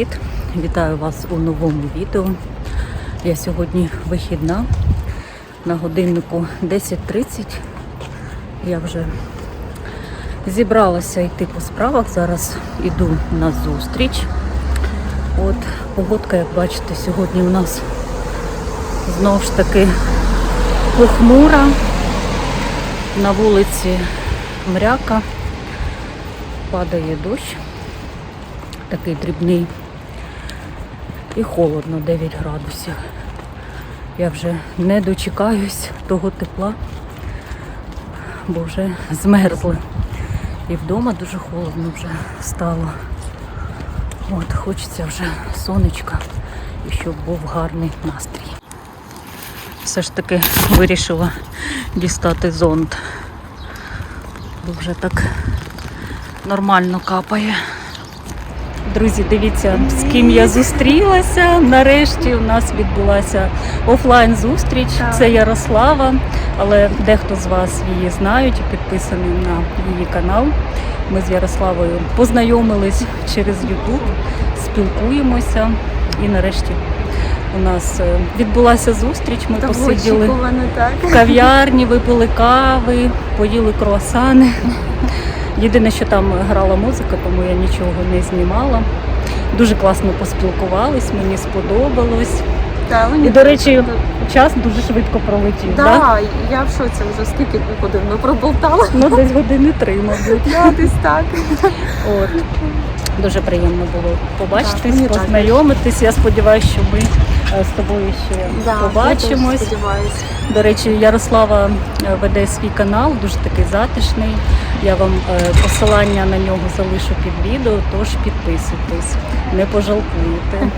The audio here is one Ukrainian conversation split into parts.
Привіт! Вітаю вас у новому відео. Я сьогодні вихідна на годиннику 10.30. Я вже зібралася йти по справах. Зараз іду на зустріч. От погодка, як бачите, сьогодні у нас знову ж таки похмура. На вулиці мряка, падає дощ такий дрібний. І холодно 9 градусів. Я вже не дочекаюсь того тепла, бо вже змерзли. І вдома дуже холодно вже стало. От, хочеться вже сонечка і щоб був гарний настрій. Все ж таки вирішила дістати зонт, бо вже так нормально капає. Друзі, дивіться, з ким я зустрілася. Нарешті у нас відбулася офлайн зустріч. Це Ярослава, але дехто з вас її знають і підписаний на її канал. Ми з Ярославою познайомились через YouTube, спілкуємося. І нарешті у нас е, відбулася зустріч. Ми Так посиділи в кав'ярні, випили кави, поїли круасани. Єдине, що там грала музика, тому я нічого не знімала. Дуже класно поспілкувались, мені сподобалось. Та, мені І, до речі, час дуже швидко пролетів. да, Да? я в шоці вже скільки годин ми проболтали. Ну, десь години три, мабуть. Я десь так. От. Дуже приємно було побачитись, також. познайомитись. Я сподіваюся, що ми е, з тобою ще Да, Я побачимось. сподіваюся. До речі, Ярослава е, веде свій канал, дуже такий затишний. Я вам е, посилання на нього залишу під відео, тож підписуйтесь, не пожалкуєте.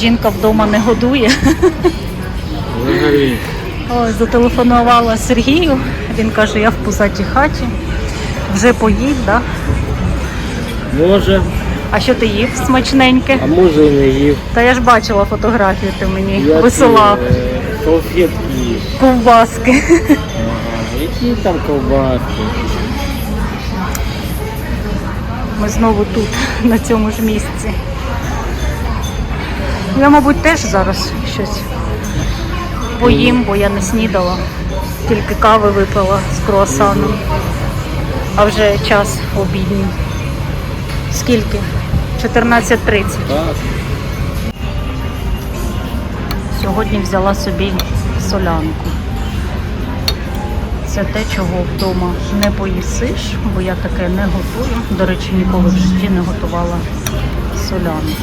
Жінка вдома не годує. Ой, зателефонувала Сергію. Він каже, я в пузатій хаті. Вже поїв, да? Може, А що ти їв смачненьке? а може і не їв. Та я ж бачила фотографію, ти мені Я висилав. ці, е, Салфетки їв. Ковбаски. Ага. Які там ковбаски? Ми знову тут, на цьому ж місці. Я, мабуть, теж зараз щось поїм, бо я не снідала. Тільки кави випила з круасаном. А вже час обідній. Скільки? 14.30. Сьогодні взяла собі солянку. Це те, чого вдома не поїсиш, бо я таке не готую. До речі, ніколи в житті не готувала солянку.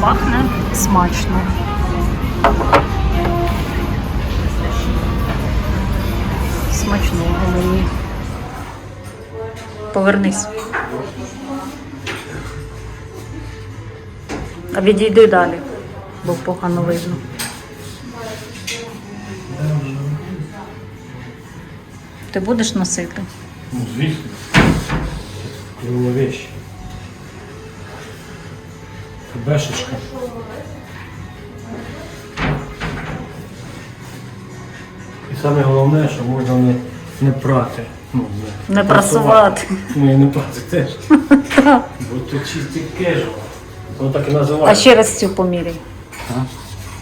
Пахне смачно. Смачного мені. Повернись. А відійди далі, бо погано видно. Ти будеш носити? Ну, звісно. Вещь. Бешечка. Саме головне, що можна не, не прати. Ну, Не прасувати. Ну і не прати теж. Бо тут чистий кежуал. Воно так і А називається. ще раз цю поміряй.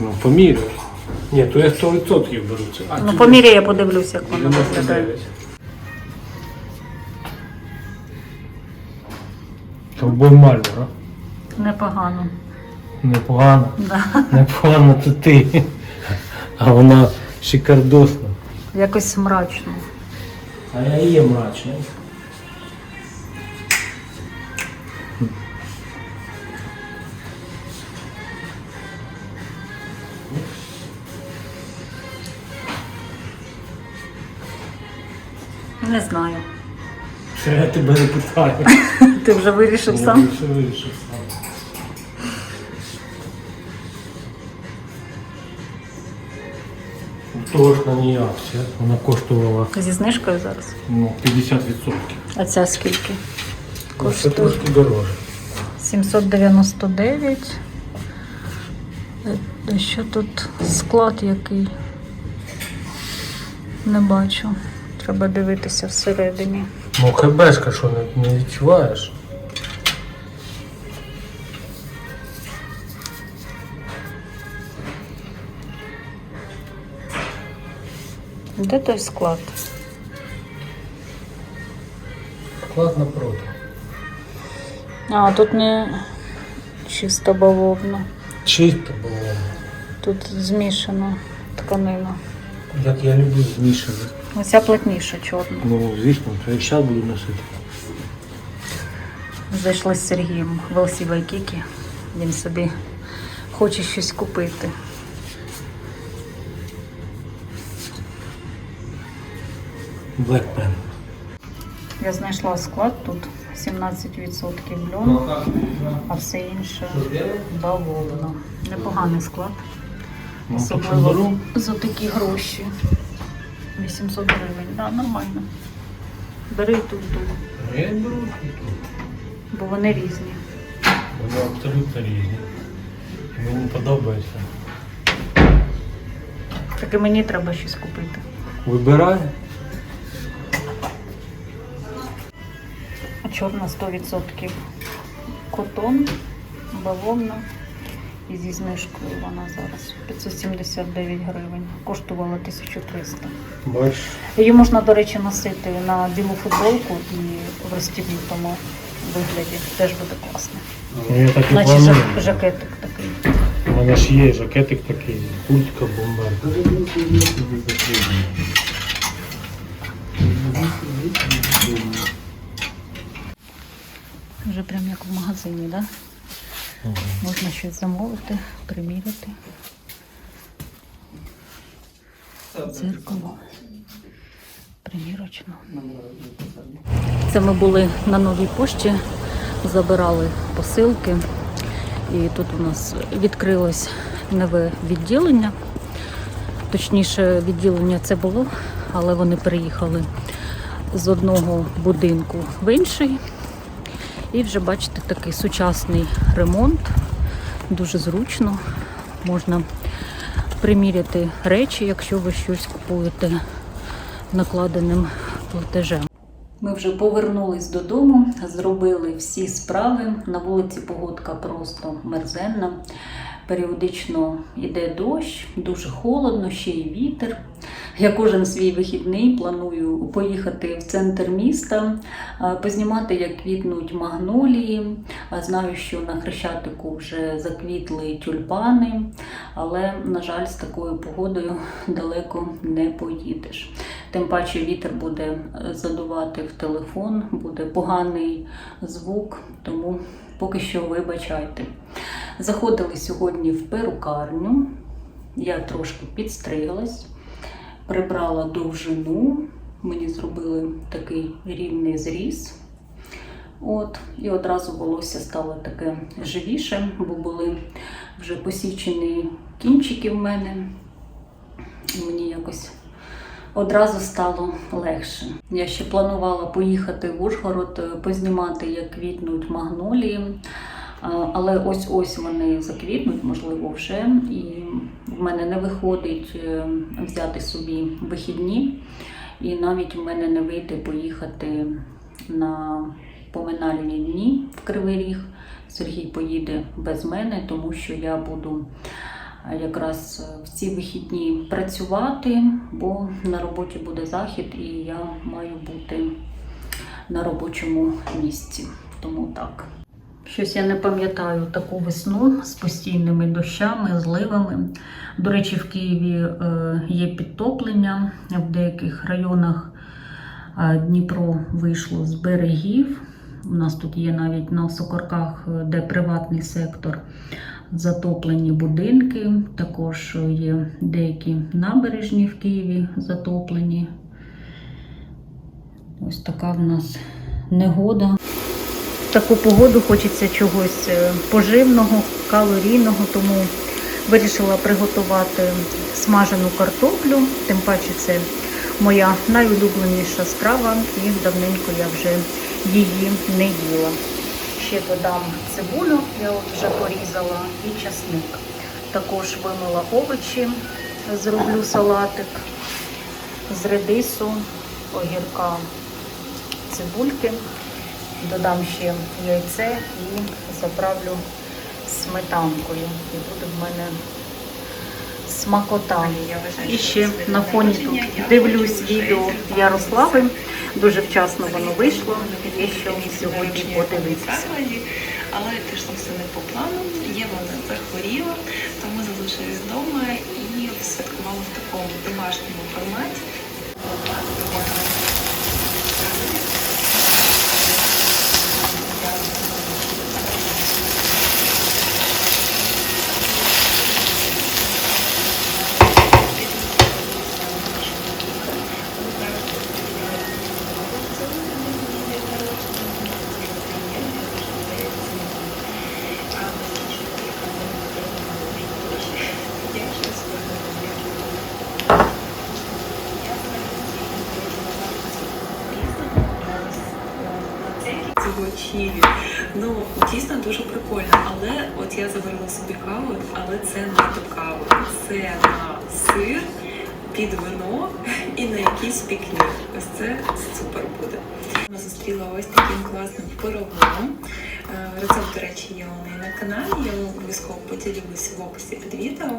Ну, поміряю. Ні, то я 100% беру це. А, Ну, поміряй, я подивлюся, як воно 99. виглядає. Ковбой Мальборо. Непогано. Непогано. Да. Непогано то ти. А вона шикардосна. Якось мрачно. А я і є мрачний. Не знаю. Це я тебе не питаю. Ти вже вирішив Я сам. більше вирішив ж на ній акція. Вона коштувала Зі знижкою зараз. ну, 50%. А ця скільки? Ну, Це Коштує трошки дороже. 799. Е, Що тут склад який? Не бачу. Треба дивитися всередині. Ну, хебешка, що не, не відчуваєш? Де той склад? Склад напроти. А, тут не чиста бавовна. Чисто було. Тут змішана тканина. Як я люблю змішане. Оця плотніша чорна. Ну, звісно, то я зараз буду носити. Зайшли з Сергієм в Waikiki. Він собі хоче щось купити. Black Pen. Я знайшла склад тут 17% льону, а все інше бавовна. Непоганий склад. Ну, Особливо за такі гроші. 800 гривень. Да, нормально. Бери тут, тут, Я беру тут. бо вони різні. Вони абсолютно різні. Мені подобається. Так і мені треба щось купити. Вибирай. Чорна 100% котон, бавовна. І зі знижкою вона зараз 579 гривень. Коштувала 1300. Бачиш. Її можна, до речі, носити на білу футболку і в розстібнутому вигляді. Теж буде класно. Ну, я так і Наче планую. жак- жакетик такий. У мене ж є жакетик такий, куртка бомбарка. Вже прям як в магазині, так? Да? Можна щось замовити, приміряти. Дзеркало. Примірочно. Це ми були на новій пошті, забирали посилки. І тут у нас відкрилось нове відділення. Точніше, відділення це було, але вони переїхали з одного будинку в інший. І вже бачите такий сучасний ремонт, дуже зручно. Можна приміряти речі, якщо ви щось купуєте накладеним платежем. Ми вже повернулись додому, зробили всі справи. На вулиці погодка просто мерзенна. Періодично йде дощ, дуже холодно, ще й вітер. Я кожен свій вихідний планую поїхати в центр міста, познімати, як квітнуть магнолії. А, Знаю, що на Хрещатику вже заквітли тюльпани, але, на жаль, з такою погодою далеко не поїдеш. Тим паче вітер буде е, задувати в телефон, буде поганий звук, тому поки що вибачайте. Заходили сьогодні в перукарню, я трошки підстриглась, прибрала довжину, мені зробили такий рівний зріз. От, і одразу волосся стало таке живіше, бо були вже посічені кінчики в мене. І мені якось одразу стало легше. Я ще планувала поїхати в Ужгород, е, познімати, як квітнуть магнолії. Але ось ось вони заквітнуть, можливо, вже. І в мене не виходить е, взяти собі вихідні. І навіть в мене не вийде поїхати на поминальні дні в Кривий Ріг. Сергій поїде без мене, тому що я буду якраз е, в ці вихідні працювати, бо на роботі буде захід, і я маю бути на робочому місці. Тому так. Щось я не пам'ятаю таку весну з постійними дощами, зливами. До речі, в Києві е, є підтоплення в деяких районах. е, Дніпро вийшло з берегів. У нас тут є навіть на Сокорках, е, де приватний сектор, затоплені будинки. Також є деякі набережні в Києві затоплені. Ось така в нас негода. В таку погоду хочеться чогось е, поживного, калорійного, тому вирішила приготувати смажену картоплю. Тим паче це моя найулюбленіша страва, і давненько я вже її не їла. Ще додам цибулю, я от вже порізала, і часник. Також вимила овочі, зроблю салатик з редису, огірка, цибульки. Додам ще яйце і заправлю сметанкою. І буде в мене смакота. І ще на фоні тут дивлюсь відео Ярослави. Дуже вчасно воно вийшло. Є що сьогодні подивитися. Але пішло все не по плану. Є вона захворіла, тому залишилась вдома і святкувала в такому домашньому форматі. Цього чілі. Ну, дійсно дуже прикольно. Але от я заварила собі каву, але це не до кави. Це на сир під вино і на якийсь пікнік. Ось це супер буде. Я зустріла ось таким класним пирогом. Е, Рецепт, до речі, є у неї на каналі. Я обов'язково поділюся в описі під відео.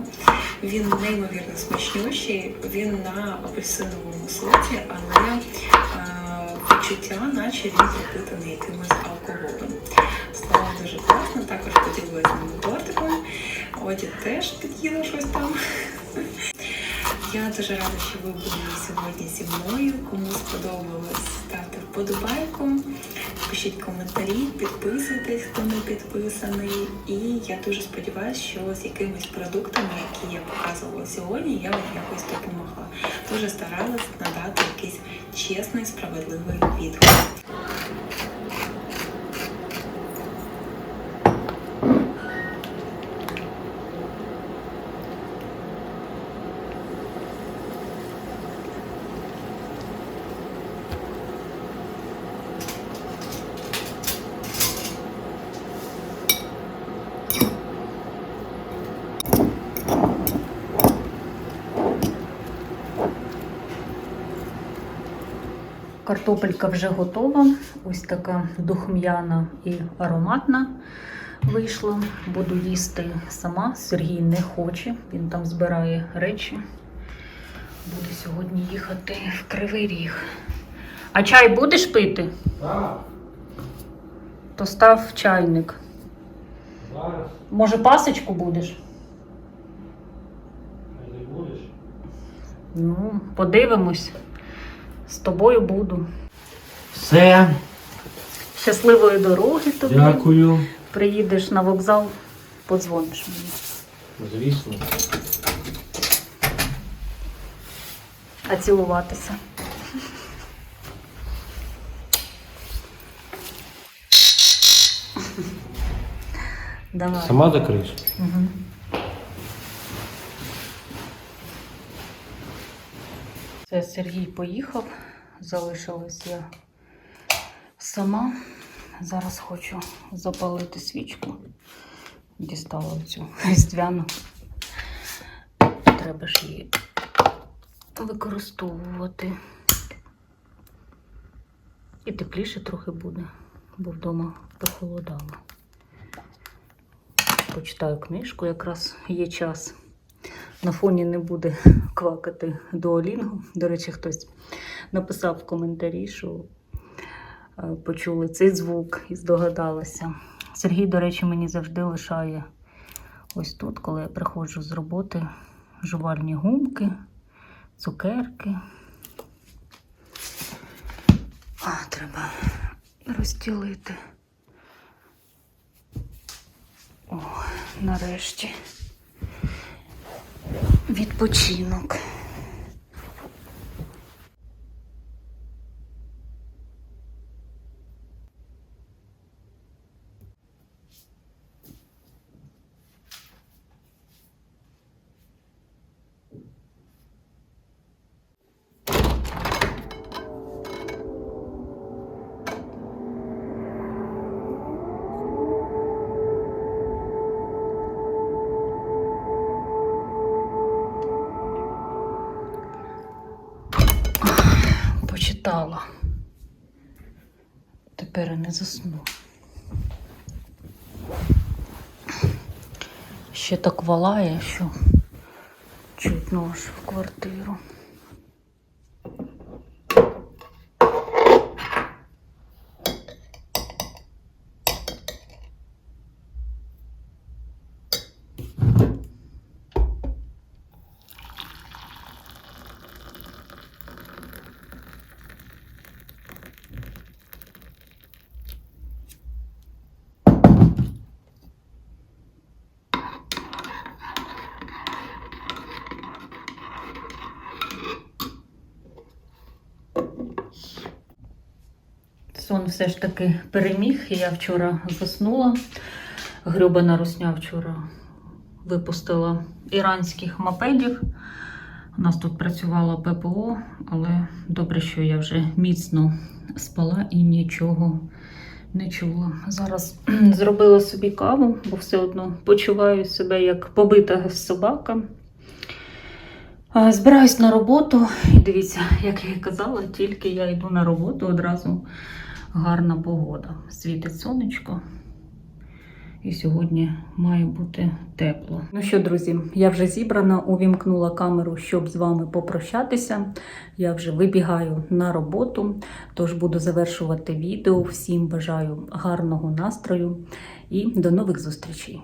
Він неймовірно смачнющий. Він на апельсиновому соці, але е, відчуття, наче він пропитаний якимось алкоголем. Словом, дуже класно. Також поділилася ним тортиком. Оді теж під'їла щось там. Я дуже рада, що ви були сьогодні зі мною. Кому сподобалось, ставте вподобайку, пишіть коментарі, підписуйтесь, хто не підписаний. І я дуже сподіваюся, що з якимись продуктами, які я показувала сьогодні, я вам якось допомогла. Дуже старалась надати якийсь чесний, справедливий відгук. Картопелька вже готова. Ось така духм'яна і ароматна вийшла. Буду їсти сама. Сергій не хоче, він там збирає речі. Буду сьогодні їхати в Кривий Ріг. А чай будеш пити? Так, То став чайник. зараз Може, пасочку будеш? не будеш. Ну, подивимось. З тобою буду. Все, Щасливої дороги тобі. дякую. Приїдеш на вокзал, подзвониш мені. Звісно. А цілуватися. Давай. Сама закриєш? Угу. Це Сергій поїхав, залишилась я сама. Зараз хочу запалити свічку. Дістала цю різдвяну. Треба ж її використовувати. І тепліше трохи буде, бо вдома похолодало. Почитаю книжку, якраз є час. На фоні не буде квакати дуолінгу. До речі, хтось написав в коментарі, що е, почули цей звук і здогадалися. Сергій, до речі, мені завжди лишає ось тут, коли я приходжу з роботи, жувальні гумки, цукерки. А, треба розділити. О, нарешті. Відпочинок. Встала. Тепер я не засну. Ще так валає, що чутно аж в квартиру. Все ж таки переміг. Я вчора заснула. Грьобана русня вчора випустила іранських мопедів. У нас тут працювало ППО, але добре, що я вже міцно спала і нічого не чула. Зараз зробила собі каву, бо все одно почуваю себе як побита собака. Збираюсь на роботу, і дивіться, як я і казала, тільки я йду на роботу, одразу гарна погода. Світить сонечко. І сьогодні має бути тепло. Ну що, друзі, я вже зібрана, увімкнула камеру, щоб з вами попрощатися. Я вже вибігаю на роботу, тож буду завершувати відео. Всім бажаю гарного настрою і до нових зустрічей!